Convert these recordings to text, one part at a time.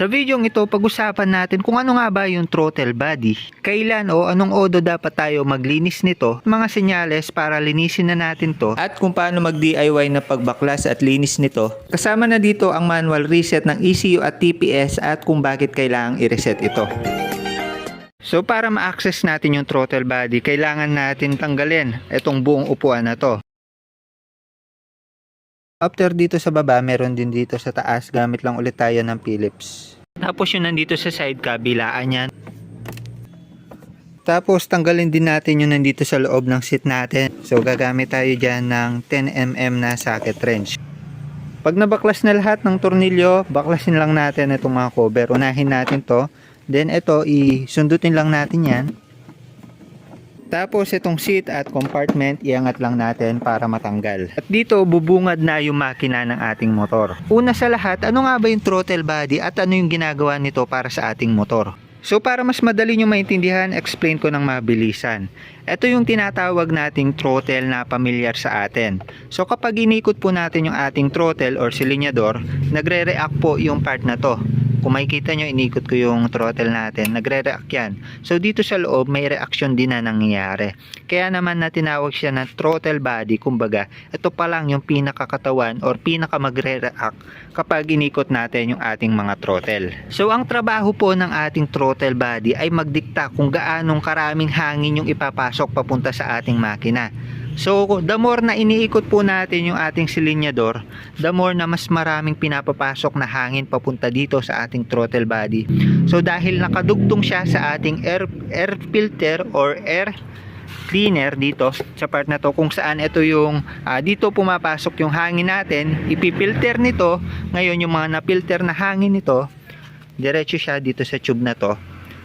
Sa videong ito, pag-usapan natin kung ano nga ba yung throttle body, kailan o anong odo dapat tayo maglinis nito, mga senyales para linisin na natin to, at kung paano mag-DIY na pagbaklas at linis nito. Kasama na dito ang manual reset ng ECU at TPS at kung bakit kailangang i-reset ito. So para ma-access natin yung throttle body, kailangan natin tanggalin itong buong upuan na to. After dito sa baba, meron din dito sa taas. Gamit lang ulit tayo ng Phillips. Tapos yung nandito sa side, kabilaan yan. Tapos tanggalin din natin yung nandito sa loob ng seat natin. So gagamit tayo dyan ng 10mm na socket wrench. Pag nabaklas na lahat ng tornilyo, baklasin lang natin itong mga cover. Unahin natin to. Then ito, isundutin lang natin yan. Tapos itong seat at compartment, iangat lang natin para matanggal. At dito, bubungad na yung makina ng ating motor. Una sa lahat, ano nga ba yung throttle body at ano yung ginagawa nito para sa ating motor? So para mas madali nyo maintindihan, explain ko ng mabilisan. Ito yung tinatawag nating throttle na pamilyar sa atin. So kapag inikot po natin yung ating throttle or silinyador, nagre-react po yung part na to. Kung makikita nyo, inikot ko yung throttle natin, nagre-react yan. So dito sa loob, may reaction din na nangyayari. Kaya naman na tinawag siya na throttle body, kumbaga, ito pa lang yung pinakakatawan or pinaka magre-react kapag inikot natin yung ating mga throttle. So ang trabaho po ng ating throttle body ay magdikta kung gaanong karaming hangin yung ipapasok papunta sa ating makina. So, the more na iniikot po natin yung ating silinyador, the more na mas maraming pinapapasok na hangin papunta dito sa ating throttle body. So, dahil nakadugtong siya sa ating air, air filter or air cleaner dito sa part na to kung saan ito yung ah, dito pumapasok yung hangin natin ipipilter nito ngayon yung mga napilter na hangin nito diretso siya dito sa tube na to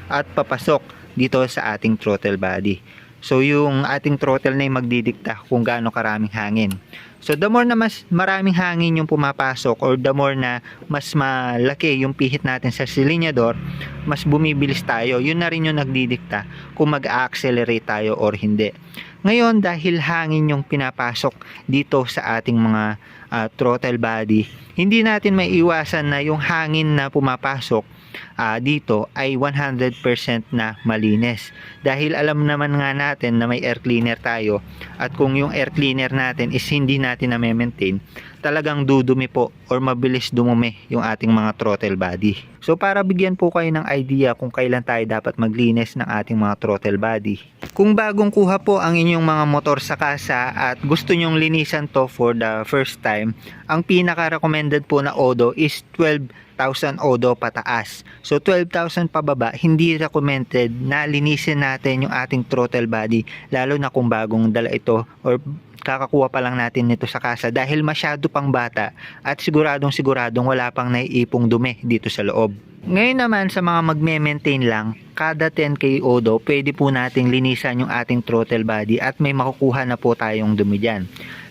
at papasok dito sa ating throttle body So yung ating throttle na magdidikta kung gaano karaming hangin. So the more na mas maraming hangin yung pumapasok or the more na mas malaki yung pihit natin sa silinyador, mas bumibilis tayo. Yun na rin yung nagdidikta kung mag-accelerate tayo or hindi. Ngayon dahil hangin yung pinapasok dito sa ating mga ah, throttle body, hindi natin may iwasan na yung hangin na pumapasok ah, dito ay 100% na malinis. Dahil alam naman nga natin na may air cleaner tayo at kung yung air cleaner natin is hindi natin na maintain, talagang dudumi po or mabilis dumumi yung ating mga throttle body. So para bigyan po kayo ng idea kung kailan tayo dapat maglinis ng ating mga throttle body. Kung bagong kuha po ang inyong mga motor sa kasa at gusto nyong linisan to for the first time, ang pinaka-recommended po na odo is 12,000 odo pataas. So 12,000 pababa, hindi recommended na linisin natin yung ating throttle body lalo na kung bagong dala ito or kakakuha pa lang natin nito sa kasa dahil masyado pang bata at siguradong siguradong wala pang naiipong dumi dito sa loob. Ngayon naman sa mga magme-maintain lang, kada 10k odo, pwede po nating linisan yung ating throttle body at may makukuha na po tayong dumi dyan.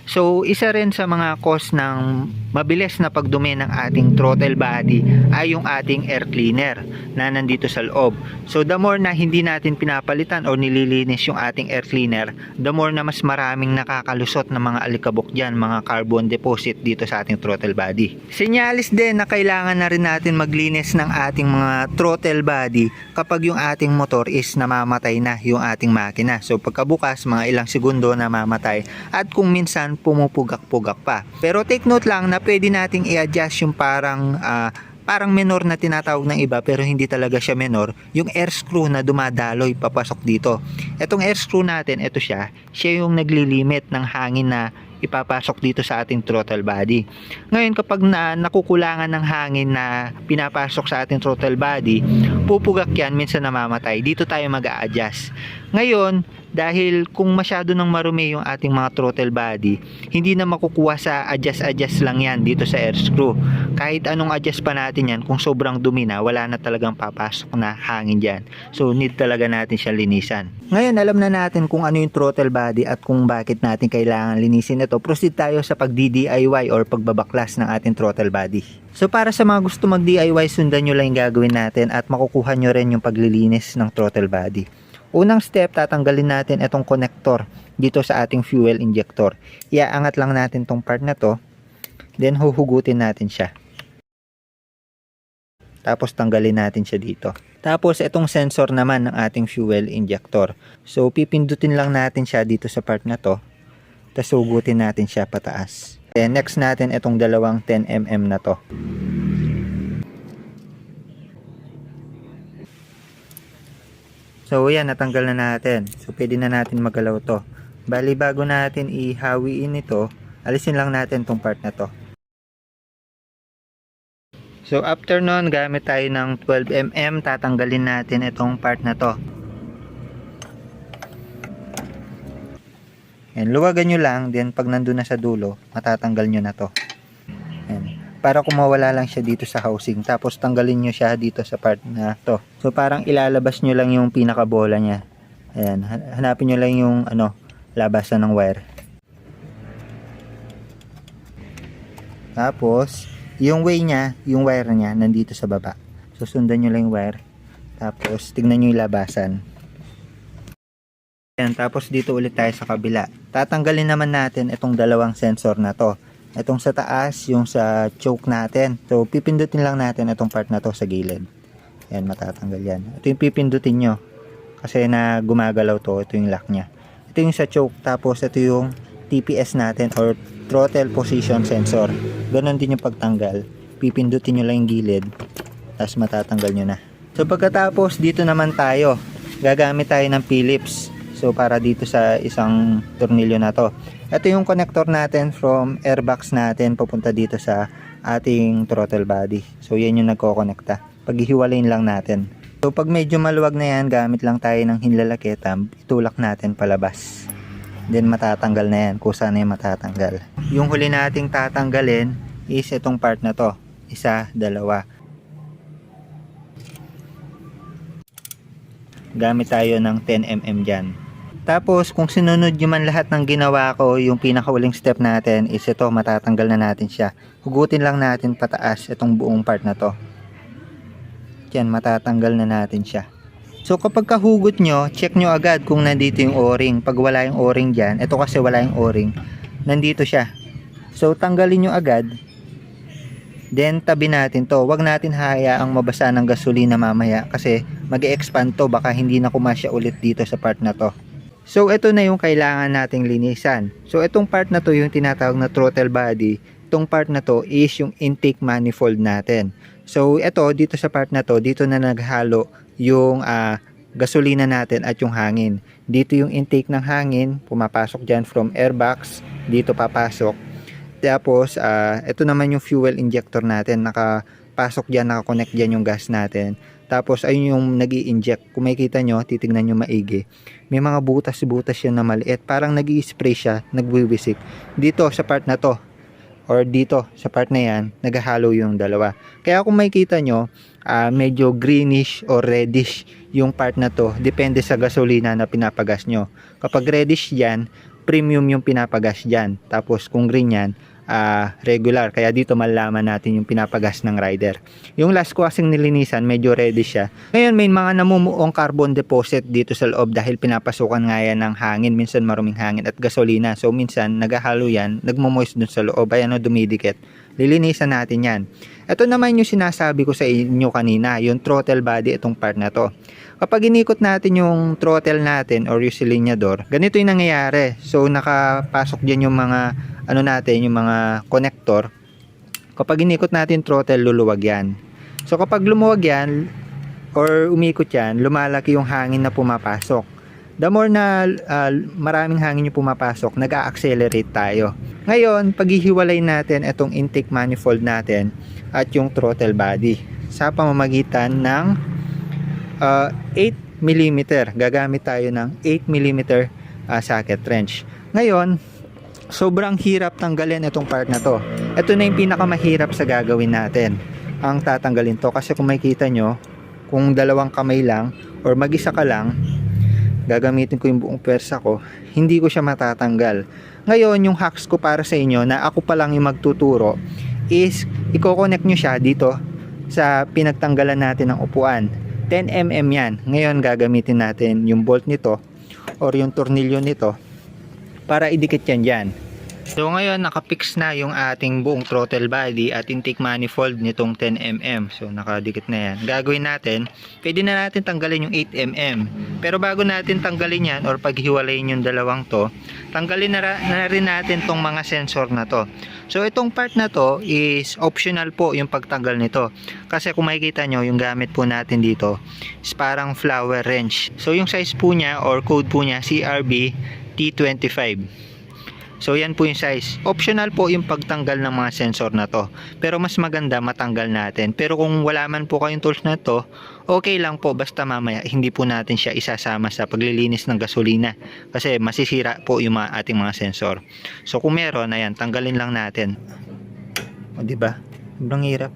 So, isa rin sa mga cause ng mabilis na pagdumi ng ating throttle body ay yung ating air cleaner na nandito sa loob. So, the more na hindi natin pinapalitan o nililinis yung ating air cleaner, the more na mas maraming nakakalusot na mga alikabok dyan, mga carbon deposit dito sa ating throttle body. Sinyalis din na kailangan na rin natin maglinis ng ating mga throttle body kapag yung ating motor is namamatay na yung ating makina. So, pagkabukas, mga ilang segundo na mamatay at kung minsan pumupugak-pugak pa. Pero take note lang na pwede nating i-adjust yung parang ah, parang menor na tinatawag ng iba pero hindi talaga siya menor, yung air screw na dumadaloy papasok dito. Etong air screw natin, ito siya, siya yung naglilimit ng hangin na ipapasok dito sa ating throttle body. Ngayon kapag na nakukulangan ng hangin na pinapasok sa ating throttle body, pupugak yan, minsan namamatay. Dito tayo mag-a-adjust. Ngayon, dahil kung masyado nang marumi yung ating mga throttle body, hindi na makukuha sa adjust-adjust lang yan dito sa air screw. Kahit anong adjust pa natin yan, kung sobrang dumi na, wala na talagang papasok na hangin dyan. So, need talaga natin siya linisan. Ngayon, alam na natin kung ano yung throttle body at kung bakit natin kailangan linisin ito. Proceed tayo sa pag-DIY or pagbabaklas ng ating throttle body. So para sa mga gusto mag-DIY, sundan nyo lang yung gagawin natin at makukuha nyo rin yung paglilinis ng throttle body. Unang step, tatanggalin natin itong connector dito sa ating fuel injector. Iaangat lang natin tong part na to, then huhugutin natin siya. Tapos tanggalin natin siya dito. Tapos itong sensor naman ng ating fuel injector. So pipindutin lang natin siya dito sa part na to. Tapos sugutin natin siya pataas. Then next natin itong dalawang 10mm na to. So yan, natanggal na natin. So pwede na natin magalaw to. Bali bago natin ihawiin ito, alisin lang natin tong part na to. So after nun, gamit tayo ng 12mm, tatanggalin natin itong part na to. Yan, luwagan nyo lang, then pag nandun na sa dulo, matatanggal nyo na to. Para kung mawala lang siya dito sa housing, tapos tanggalin nyo siya dito sa part na to. So parang ilalabas nyo lang yung pinakabola niya. Ayan, han- hanapin nyo lang yung ano, labasan ng wire. Tapos, yung way niya, yung wire niya, nandito sa baba. So, sundan nyo lang yung wire. Tapos, tignan nyo yung labasan. Yan, tapos dito ulit tayo sa kabila. Tatanggalin naman natin itong dalawang sensor na to. Itong sa taas, yung sa choke natin. So, pipindutin lang natin itong part na to sa gilid. Yan, matatanggal yan. Ito yung pipindutin nyo. Kasi na gumagalaw to, ito yung lock niya. Ito yung sa choke, tapos ito yung TPS natin or throttle position sensor. Ganon din yung pagtanggal. Pipindutin nyo lang yung gilid, tapos matatanggal nyo na. So pagkatapos, dito naman tayo. Gagamit tayo ng Phillips. So para dito sa isang tornilyo na to. Ito yung connector natin from airbox natin papunta dito sa ating throttle body. So yan yung nagko-connecta. Paghihiwalayin lang natin. So pag medyo maluwag na yan, gamit lang tayo ng hinlalaketa, itulak natin palabas. Then matatanggal na yan, kusa na yung matatanggal. Yung huli nating tatanggalin is itong part na to. Isa, dalawa. Gamit tayo ng 10mm dyan. Tapos kung sinunod nyo man lahat ng ginawa ko, yung pinakauling step natin is ito, matatanggal na natin siya. Hugutin lang natin pataas itong buong part na to. Yan, matatanggal na natin siya. So kapag kahugot nyo, check nyo agad kung nandito yung o-ring. Pag wala yung o-ring dyan, ito kasi wala yung o-ring, nandito siya. So tanggalin nyo agad. Then tabi natin to. Huwag natin hayaang mabasa ng gasolina mamaya kasi mag expand to. Baka hindi na kumasya ulit dito sa part na to. So ito na yung kailangan nating linisan. So itong part na to yung tinatawag na throttle body. Itong part na to is yung intake manifold natin. So ito dito sa part na to, dito na naghalo yung ah, gasolina natin at yung hangin. Dito yung intake ng hangin, pumapasok dyan from airbox, dito papasok. Tapos ah, ito naman yung fuel injector natin, nakapasok dyan, nakakonect dyan yung gas natin. Tapos ayun yung nag inject Kung makikita nyo, titignan nyo maigi. May mga butas-butas yan na maliit. Parang nag spray siya, nagwiwisik. Dito sa part na to, or dito sa part na yan, naghahalo yung dalawa. Kaya kung makikita nyo, ah, medyo greenish or reddish yung part na to. Depende sa gasolina na pinapagas nyo. Kapag reddish yan, premium yung pinapagas dyan. Tapos kung green yan, ah, regular. Kaya dito malalaman natin yung pinapagas ng rider. Yung last ko kasing nilinisan, medyo reddish siya. Ngayon may mga namumuong carbon deposit dito sa loob dahil pinapasukan nga yan ng hangin. Minsan maruming hangin at gasolina. So minsan naghahalo yan, nagmo-moist dun sa loob. Ayan o, dumidikit. Lilinisan natin yan. Ito naman yung sinasabi ko sa inyo kanina, yung throttle body, itong part na to. Kapag inikot natin yung throttle natin or yung silinyador, ganito yung nangyayari. So nakapasok dyan yung mga ano natin, yung mga connector. Kapag inikot natin throttle, luluwag yan. So kapag lumuwag yan or umikot yan, lumalaki yung hangin na pumapasok. The more na ah, maraming hangin yung pumapasok, nag-accelerate tayo. Ngayon, paghihiwalay natin itong intake manifold natin at yung throttle body sa pamamagitan ng ah, 8 mm. Gagamit tayo ng 8 mm ah, socket wrench. Ngayon, sobrang hirap tanggalin itong part na to. Ito na yung pinakamahirap sa gagawin natin. Ang tatanggalin to kasi kung makikita nyo, kung dalawang kamay lang or mag-isa ka lang, gagamitin ko yung buong pwersa ko, hindi ko siya matatanggal. Ngayon, yung hacks ko para sa inyo na ako pa lang yung magtuturo is i-connect nyo siya dito sa pinagtanggalan natin ng upuan. 10mm yan. Ngayon, gagamitin natin yung bolt nito or yung tornilyo nito para idikit yan dyan. So ngayon nakapix na yung ating buong throttle body at intake manifold nitong 10mm. So nakadikit na yan. Gagawin natin, pwede na natin tanggalin yung 8mm. Pero bago natin tanggalin yan or paghiwalayin yung dalawang to, tanggalin na, na rin natin tong mga sensor na to. So itong part na to is optional po yung pagtanggal nito. Kasi kung makikita nyo, yung gamit po natin dito is parang flower wrench. So yung size po niya or code po niya CRB T25. So yan po yung size. Optional po yung pagtanggal ng mga sensor na to. Pero mas maganda matanggal natin. Pero kung wala man po kayong tools na to, okay lang po basta mamaya hindi po natin siya isasama sa paglilinis ng gasolina. Kasi masisira po yung mga ating mga sensor. So kung meron, ayan, tanggalin lang natin. O ba? Sobrang hirap.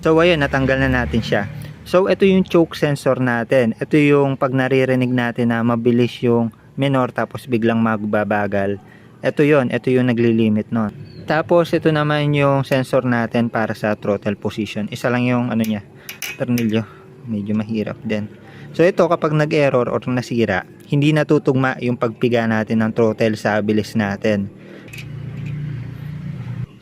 So ayun, natanggal na natin siya. So ito yung choke sensor natin. Ito yung pag naririnig natin na mabilis yung minor tapos biglang magbabagal. Ito yon, ito yung naglilimit nun. Tapos ito naman yung sensor natin para sa throttle position. Isa lang yung ano niya, tornilyo. Medyo mahirap din. So ito kapag nag-error or nasira, hindi natutugma yung pagpiga natin ng throttle sa bilis natin.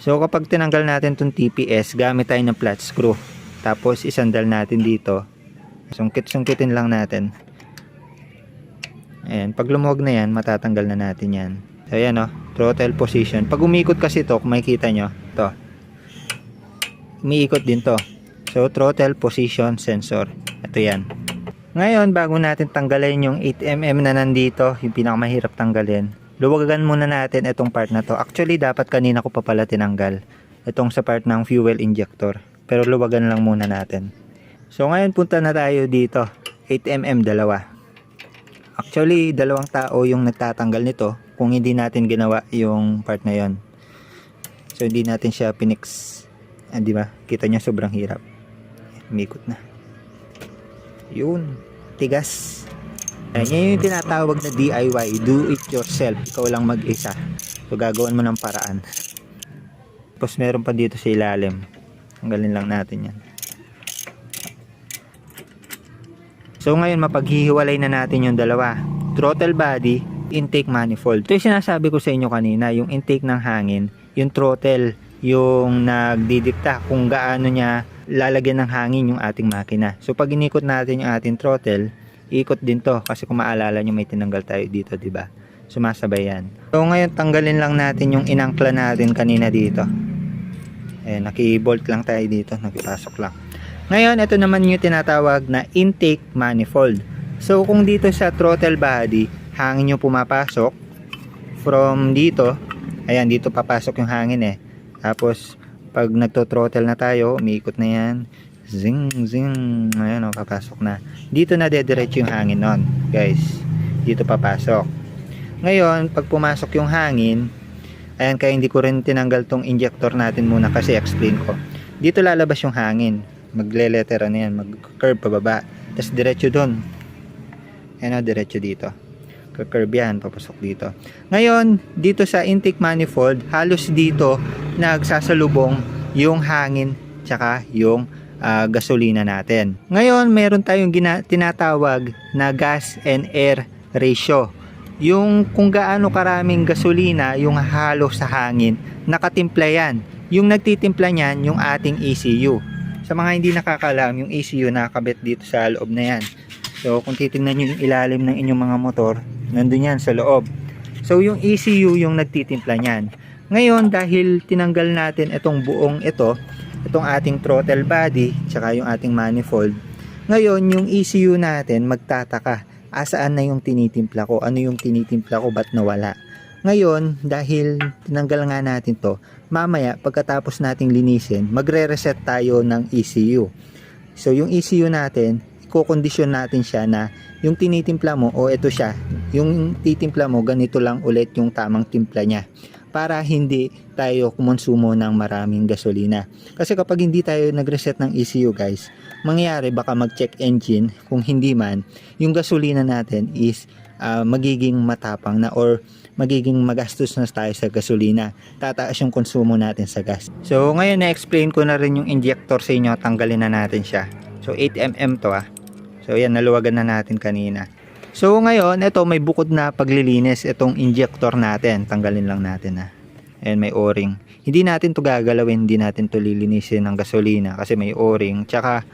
So kapag tinanggal natin tong TPS, gamit tayo ng flat screw. Tapos isandal natin dito. Sungkit-sungkitin lang natin. Ayan, pag lumuwag na yan, matatanggal na natin yan. So ayan o, throttle position. Pag umikot kasi to, kung makikita nyo, to. Umiikot din to. So throttle position sensor. Ito yan. Ngayon, bago natin tanggalin yung 8mm na nandito, yung pinakamahirap tanggalin, luwagan muna natin itong part na to. Actually, dapat kanina ko pa pala tinanggal. Itong sa part ng fuel injector. Pero luwagan lang muna natin. So ngayon punta na tayo dito. 8mm dalawa. Actually, dalawang tao yung nagtatanggal nito kung hindi natin ginawa yung part na yon. So hindi natin siya pinix. Ah, di ba? Kita nyo sobrang hirap. Umikot na. Yun. Tigas. Ayan, yan yung tinatawag na DIY. Do it yourself. Ikaw lang mag-isa. So gagawin mo ng paraan. Tapos meron pa dito sa ilalim. Tanggalin lang natin yan. So ngayon mapaghihiwalay na natin yung dalawa. Throttle body, intake manifold. Ito yung sinasabi ko sa inyo kanina, yung intake ng hangin, yung throttle, yung nagdidikta kung gaano niya lalagyan ng hangin yung ating makina. So pag inikot natin yung ating throttle, ikot din to kasi kung maalala nyo may tinanggal tayo dito, di ba? Sumasabay yan. So ngayon tanggalin lang natin yung inangkla natin kanina dito. Eh, naki-bolt lang tayo dito, nakipasok lang. Ngayon, ito naman yung tinatawag na intake manifold. So, kung dito sa throttle body, hangin yung pumapasok from dito, ayan, dito papasok yung hangin eh. Tapos, pag nagto-throttle na tayo, umiikot na yan. Zing, zing. Ayan o, papasok na. Dito na dediretso yung hangin nun, guys. Dito papasok. Ngayon, pag pumasok yung hangin, ayan, kaya hindi ko rin tinanggal tong injector natin muna kasi explain ko. Dito lalabas yung hangin magle-letter ano yan, mag-curve pababa. Tapos diretso doon. Ayan o, diretso dito. Yan, papasok dito. Ngayon, dito sa intake manifold, halos dito nagsasalubong yung hangin tsaka yung ah, gasolina natin. Ngayon, meron tayong gina- tinatawag na gas and air ratio. Yung kung gaano karaming gasolina yung halo sa hangin, nakatimpla yan. Yung nagtitimpla niyan, yung ating ECU. Sa mga hindi nakakalam, yung ECU nakakabit dito sa loob na yan. So, kung titingnan nyo yung ilalim ng inyong mga motor, nandun yan sa loob. So, yung ECU yung nagtitimpla niyan. Ngayon, dahil tinanggal natin itong buong ito, itong ating throttle body, tsaka yung ating manifold, ngayon, yung ECU natin magtataka, asaan na yung tinitimpla ko? Ano yung tinitimpla ko? Ba't nawala? Ngayon, dahil tinanggal nga natin to, mamaya pagkatapos nating linisin, magre-reset tayo ng ECU. So yung ECU natin, i-condition natin siya na yung tinitimpla mo o ito siya, yung titimpla mo ganito lang ulit yung tamang timpla niya para hindi tayo kumonsumo ng maraming gasolina. Kasi kapag hindi tayo nag-reset ng ECU guys, mangyayari baka mag-check engine kung hindi man, yung gasolina natin is ah, magiging matapang na or magiging magastos na tayo sa gasolina. Tataas yung konsumo natin sa gas. So ngayon na-explain ko na rin yung injector sa inyo, tanggalin na natin siya. So 8mm to ah. So yan, naluwagan na natin kanina. So ngayon, ito may bukod na paglilinis itong injector natin. Tanggalin lang natin ha. Ayan, may o-ring. Hindi natin to gagalawin, hindi natin to lilinisin ng gasolina kasi may o-ring. Tsaka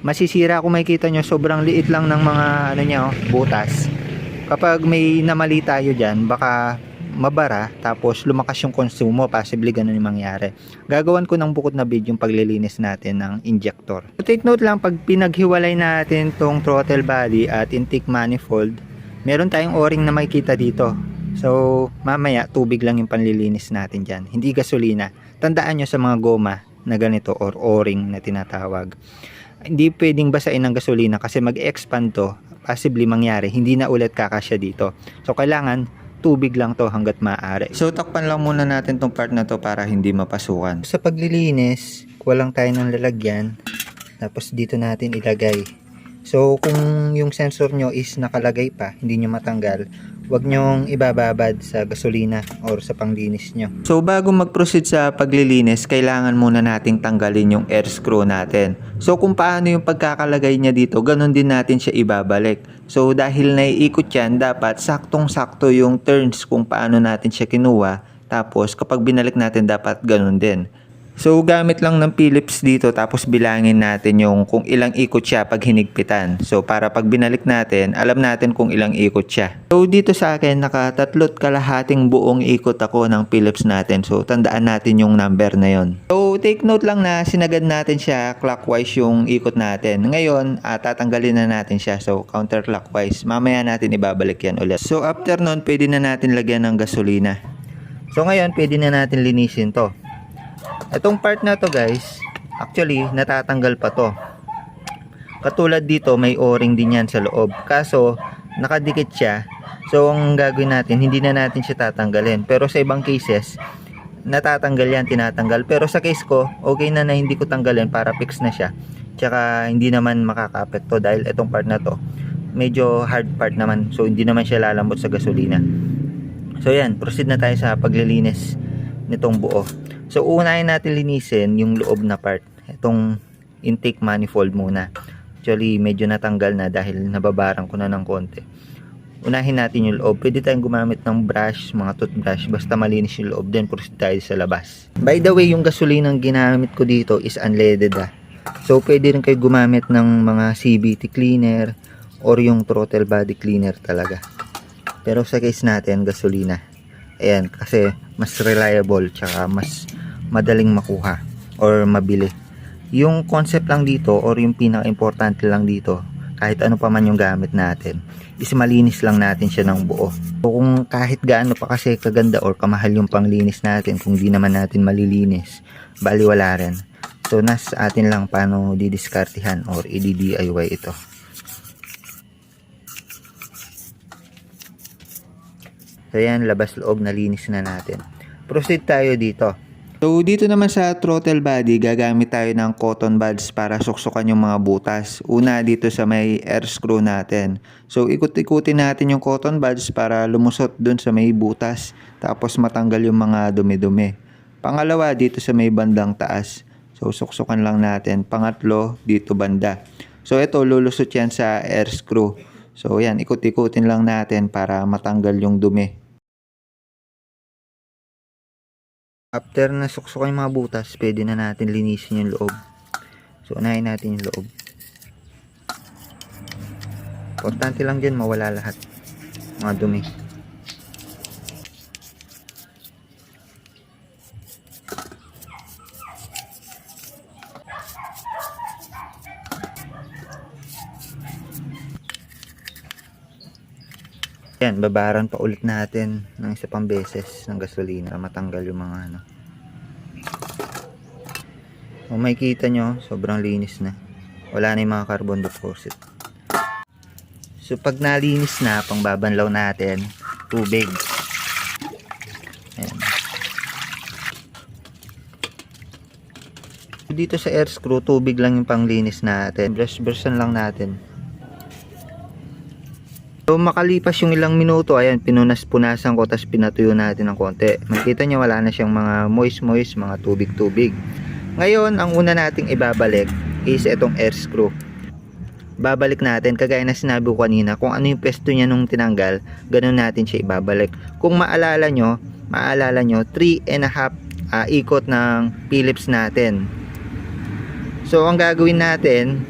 masisira kung makikita nyo, sobrang liit lang ng mga ano niya, oh, butas. Kapag may namali tayo dyan, baka mabara tapos lumakas yung konsumo possibly ganun yung mangyari. Gagawan ko ng bukod na video yung paglilinis natin ng injector. So, take note lang pag pinaghiwalay natin tong throttle body at intake manifold meron tayong o-ring na makikita dito. So mamaya tubig lang yung panlilinis natin dyan. Hindi gasolina. Tandaan nyo sa mga goma na ganito or o-ring na tinatawag. Hindi pwedeng basain ng gasolina kasi mag-expand to. Possibly mangyari hindi na ulit kakasya dito. So kailangan tubig lang to hanggat maaari. So takpan lang muna natin tong part na to para hindi mapasukan. Sa paglilinis, kulang tayo ng lalagyan. Tapos dito natin ilagay. So kung yung sensor nyo is nakalagay pa, hindi nyo matanggal, huwag nyong ibababad sa gasolina or sa panglinis nyo. So bago mag-proceed sa paglilinis, kailangan muna nating tanggalin yung air screw natin. So kung paano yung pagkakalagay niya dito, ganun din natin siya ibabalik. So dahil naiikot yan, dapat saktong-sakto yung turns kung paano natin siya kinuha. Tapos kapag binalik natin, dapat ganun din. So gamit lang ng Phillips dito tapos bilangin natin yung kung ilang ikot siya pag hinigpitan. So para pag binalik natin, alam natin kung ilang ikot siya. So dito sa akin nakatatlot kalahating buong ikot ako ng Phillips natin. So tandaan natin yung number na yon. So take note lang na sinagad natin siya clockwise yung ikot natin. Ngayon ah, tatanggalin na natin siya. So counterclockwise. Mamaya natin ibabalik yan ulit. So after nun pwede na natin lagyan ng gasolina. So ngayon pwede na natin linisin to. Itong part na to guys, actually natatanggal pa to. Katulad dito may o-ring din yan sa loob. Kaso nakadikit siya. So ang gagawin natin, hindi na natin siya tatanggalin. Pero sa ibang cases, natatanggal yan, tinatanggal. Pero sa case ko, okay na na hindi ko tanggalin para fix na siya. Tsaka hindi naman makaka-apekto dahil itong part na to, medyo hard part naman. So hindi naman siya lalambot sa gasolina. So yan, proceed na tayo sa paglilinis nitong buo. So unahin natin linisin yung loob na part. Itong intake manifold muna. Actually medyo natanggal na dahil nababaran ko na ng konti. Unahin natin yung loob. Pwede tayong gumamit ng brush, mga toothbrush. Basta malinis yung loob. Then proceed tayo sa labas. By the way, yung gasolina ang ginamit ko dito is unleaded ah. So pwede rin kayo gumamit ng mga CVT cleaner or yung throttle body cleaner talaga. Pero sa case natin, gasolina. Ayan, kasi mas reliable tsaka mas madaling makuha or mabili. Yung concept lang dito or yung pinaka-importante lang dito, kahit ano pa man yung gamit natin, is malinis lang natin siya ng buo. So kung kahit gaano pa kasi kaganda or kamahal yung panglinis natin, kung di naman natin malilinis, baliwala rin. So nasa atin lang paano didiskartihan or i-DIY ito. So yan, labas loob na linis na natin. Proceed tayo dito. So dito naman sa throttle body, gagamit tayo ng cotton buds para suksukan yung mga butas. Una dito sa may air screw natin. So ikot-ikutin natin yung cotton buds para lumusot dun sa may butas. Tapos matanggal yung mga dumi-dumi. Pangalawa dito sa may bandang taas. So suksukan lang natin. Pangatlo dito banda. So ito lulusot yan sa air screw. So yan, ikot-ikutin lang natin para matanggal yung dumi. After na suksukan yung mga butas, pwede na natin linisin yung loob. So unahin natin yung loob. Importante lang dyan mawala lahat. Mga dumi. Yan, babaran pa ulit natin ng isa pang beses ng gasolina para matanggal yung mga ano. Kung makikita nyo, sobrang linis na. Wala na yung mga carbon deposit. So pag nalinis na, pang babanlaw natin, tubig. Ayan. Dito sa air screw, tubig lang yung panglinis natin. Brush-brushan lang natin. So makalipas yung ilang minuto, ayan, pinunas-punasan ko tapos pinatuyo natin ng konti. Makita nyo wala na siyang mga moist-moist, mga tubig-tubig. Ngayon, ang una nating ibabalik is itong air screw. babalik natin kagaya na sinabi ko kanina kung ano yung pwesto niya nung tinanggal ganun natin siya ibabalik kung maalala nyo maalala nyo 3 and a half ah, ikot ng Phillips natin so ang gagawin natin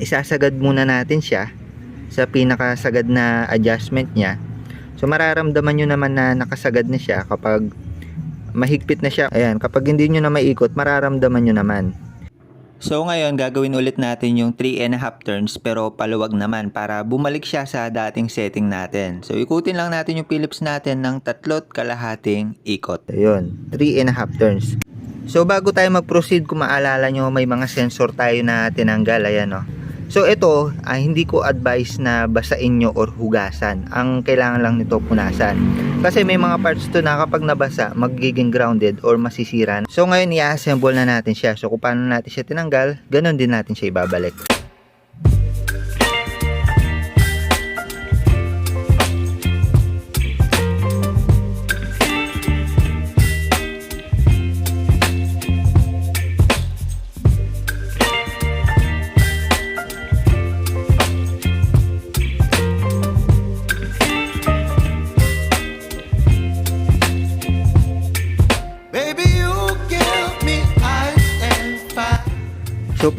isasagad muna natin siya sa pinakasagad na adjustment niya so mararamdaman nyo naman na nakasagad na siya kapag mahigpit na siya ayan kapag hindi nyo na maikot mararamdaman nyo naman So ngayon gagawin ulit natin yung 3 and a half turns pero paluwag naman para bumalik siya sa dating setting natin. So ikutin lang natin yung Phillips natin ng tatlot kalahating ikot. Ayun, 3 and a half turns. So bago tayo mag-proceed kung maalala nyo may mga sensor tayo na tinanggal. Ayan o. So ito, ah, hindi ko advise na basain nyo or hugasan. Ang kailangan lang nito punasan. Kasi may mga parts to na kapag nabasa, magiging grounded or masisira. So ngayon i-assemble na natin siya. So kung paano natin siya tinanggal, ganun din natin siya ibabalik.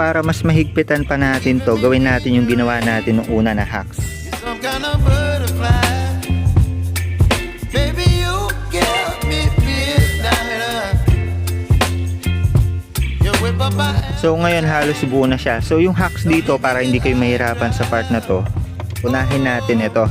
Para mas mahigpitan pa natin to, gawin natin yung ginawa natin nung una na hacks. So ngayon halos buo na siya. So yung hacks dito para hindi kayo mahirapan sa part na to, unahin natin ito.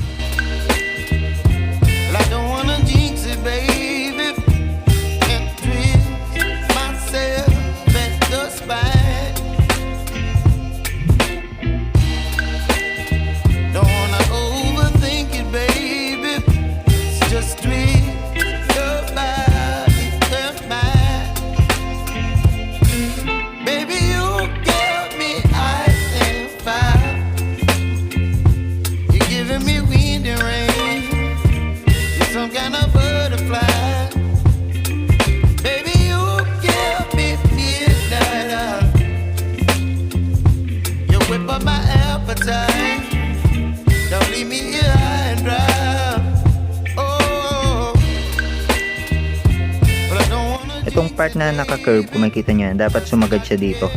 Makikita nyo yan, dapat sumagad siya dito.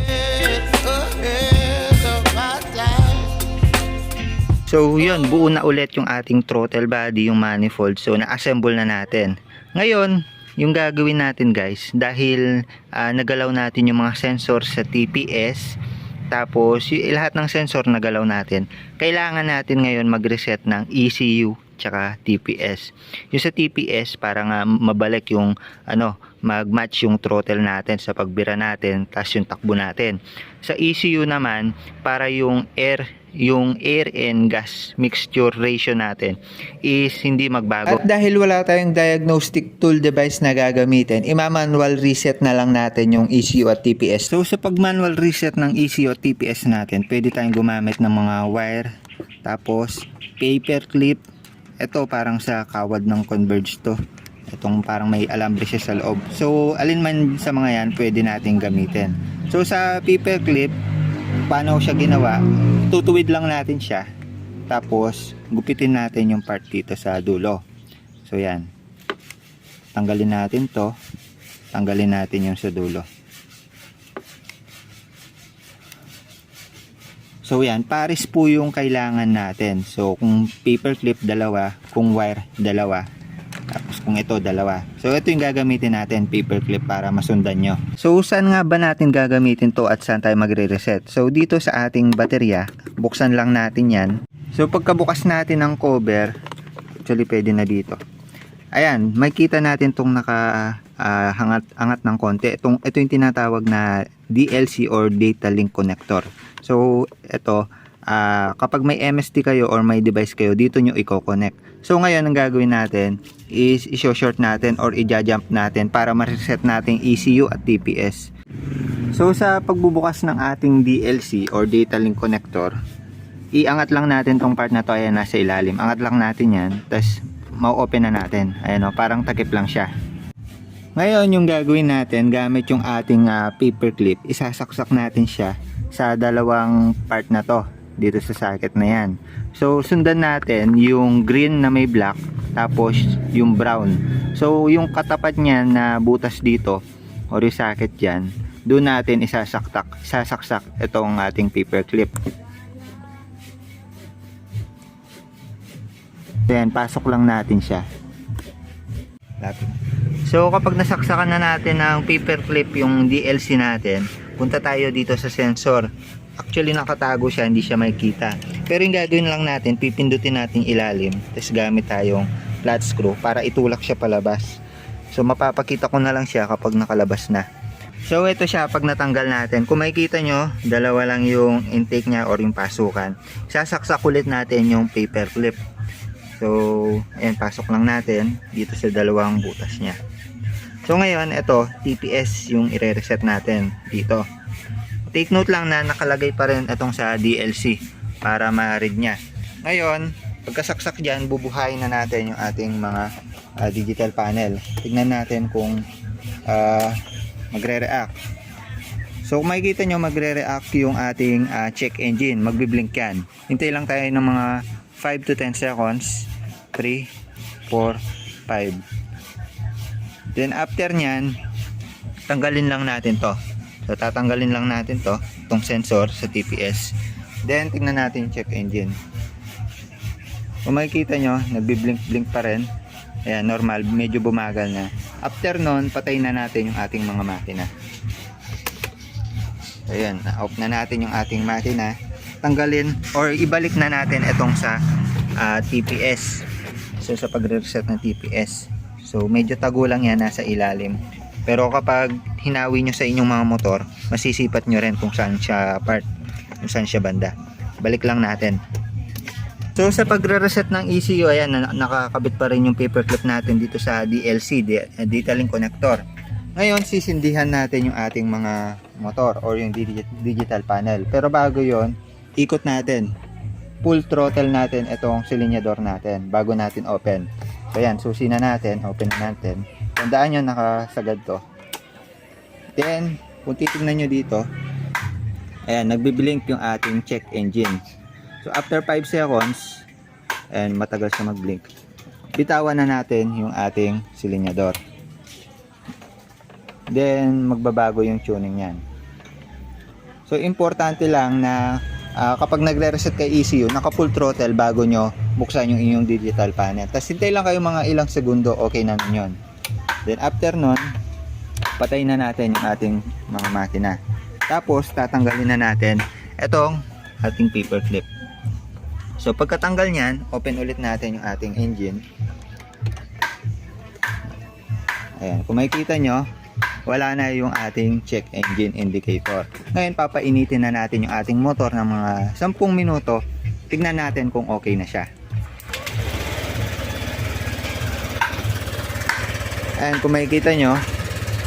So yun, buo na ulit yung ating throttle body, yung manifold. So na-assemble na natin. Ngayon, yung gagawin natin guys, dahil ah, nagalaw natin yung mga sensor sa TPS, tapos y- lahat ng sensor nagalaw natin, kailangan natin ngayon mag-reset ng ECU tsaka TPS. Yung sa TPS para nga mabalik yung ano, mag-match yung throttle natin sa pagbira natin, tas yung takbo natin. Sa ECU naman para yung air yung air and gas mixture ratio natin is hindi magbago. At dahil wala tayong diagnostic tool device na gagamitin, ima-manual reset na lang natin yung ECU at TPS. So sa pag-manual reset ng ECU at TPS natin, pwede tayong gumamit ng mga wire, tapos paper clip, ito parang sa kawad ng converge to. Itong parang may alambre siya sa loob. So alin man sa mga yan, pwede nating gamitin. So sa paper clip, paano siya ginawa? Tutuwid lang natin siya. Tapos, gupitin natin yung part dito sa dulo. So, yan. Tanggalin natin to. Tanggalin natin yung sa dulo. So, yan. Pares po yung kailangan natin. So, kung paper clip, dalawa. Kung wire, dalawa. Tapos kung ito, dalawa. So, ito yung gagamitin natin, paper clip, para masundan nyo. So, saan nga ba natin gagamitin to at saan tayo magre-reset? So, dito sa ating baterya, buksan lang natin yan. So, pagkabukas natin ng cover, actually pwede na dito. Ayan, makita natin tong naka ah, hangat angat ng konti. Itong ito yung tinatawag na DLC or data link connector. So, ito ah, kapag may MST kayo or may device kayo, dito nyo i-connect. So, ngayon ang gagawin natin is i-short natin or i-jump natin para ma-reset natin ECU at TPS. So, sa pagbubukas ng ating DLC or data link connector, iangat lang natin tong part na to ayan nasa ilalim angat lang natin yan tapos mau-open na natin ayan o parang takip lang siya ngayon yung gagawin natin gamit yung ating ah, paper clip isasaksak natin siya sa dalawang part na to dito sa socket na yan. So, sundan natin yung green na may black, tapos yung brown. So, yung katapat niya na butas dito, or yung socket dyan, doon natin isasaktak, isasaksak itong ating paper clip. Then, pasok lang natin siya. So, kapag nasaksakan na natin ng paper clip yung DLC natin, punta tayo dito sa sensor. Actually, nakatago siya, hindi siya makikita. Pero yung gagawin lang natin, pipindutin natin ilalim, tapos gamit tayong flat screw para itulak siya palabas. So, mapapakita ko na lang siya kapag nakalabas na. So, ito siya pag natanggal natin. Kung makikita nyo, dalawa lang yung intake niya or yung pasukan. Sasaksak ulit natin yung paper clip. So, ayan, pasok lang natin dito sa dalawang butas niya. So, ngayon, ito, TPS yung ire-reset natin dito. Take note lang na nakalagay pa rin itong sa DLC para ma-read niya. Ngayon, pagkasaksak dyan, bubuhayin na natin yung ating mga ah, digital panel. Tignan natin kung ah, magre-react. So kung makikita nyo magre-react yung ating ah, check engine, magbiblink yan. Hintay lang tayo ng mga 5 to 10 seconds. 3, 4, 5. Then after nyan, tanggalin lang natin to. So tatanggalin lang natin to, itong sensor sa TPS. Then tingnan natin check engine. Kung makikita nyo, nagbiblink-blink pa rin. Ayan, normal, medyo bumagal na. After nun, patay na natin yung ating mga makina. Ayan, na-off na natin yung ating makina. Tanggalin or ibalik na natin itong sa ah, TPS. So sa pagre-reset ng TPS. So medyo tago lang yan nasa ilalim. Pero kapag hinawi nyo sa inyong mga motor, masisipat nyo rin kung saan siya part, kung saan siya banda. Balik lang natin. So sa pagre-reset ng ECU, ayan, na- nakakabit pa rin yung paperclip natin dito sa DLC, uh, detailing connector. Ngayon, sisindihan natin yung ating mga motor or yung digi- digital panel. Pero bago yon ikot natin. Full throttle natin itong silinyador natin bago natin open. So yan, susi na natin, open na natin. Tandaan nyo, nakasagad to. Then, kung titignan nyo dito, ayan, nagbiblink yung ating check engine. So after 5 seconds, and matagal siya mag-blink, bitawan na natin yung ating silinyador. Then magbabago yung tuning niyan. So importante lang na ah, kapag nagre-reset kay ECU, naka full throttle bago nyo buksan yung inyong digital panel. Tapos hintay lang kayo mga ilang segundo, okay na nun yun. Then after nun, patay na natin yung ating mga makina. Tapos tatanggalin na natin itong ating paper clip. So pagkatanggal niyan, open ulit natin yung ating engine. Ayan, kung makikita nyo, wala na yung ating check engine indicator. Ngayon, papainitin na natin yung ating motor ng mga 10 minuto. Tignan natin kung okay na siya. Ayan, kung makikita nyo,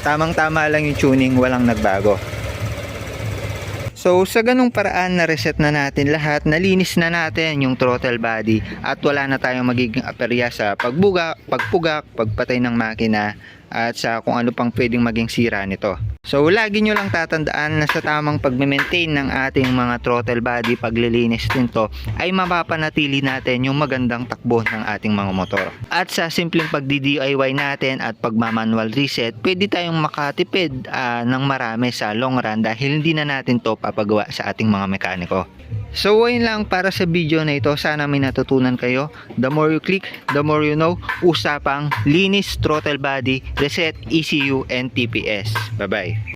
tamang-tama lang yung tuning, walang nagbago. So sa ganung paraan na reset na natin lahat, nalinis na natin yung throttle body at wala na tayong magiging aperya sa pagbuga, pagpugak, pagpatay ng makina at sa kung ano pang pwedeng maging sira nito. So lagi nyo lang tatandaan na sa tamang pagme-maintain ng ating mga throttle body, paglilinis nito ay mapapanatili natin yung magandang takbo ng ating mga motor. At sa simpleng pagdi-DIY natin at pagmamanual reset, pwede tayong makatipid ah, ng marami sa long run dahil hindi na natin to papagawa sa ating mga mekaniko. So ayun lang para sa video na ito. Sana may natutunan kayo. The more you click, the more you know. Usapang linis, throttle body, reset, ECU, and TPS. Bye-bye.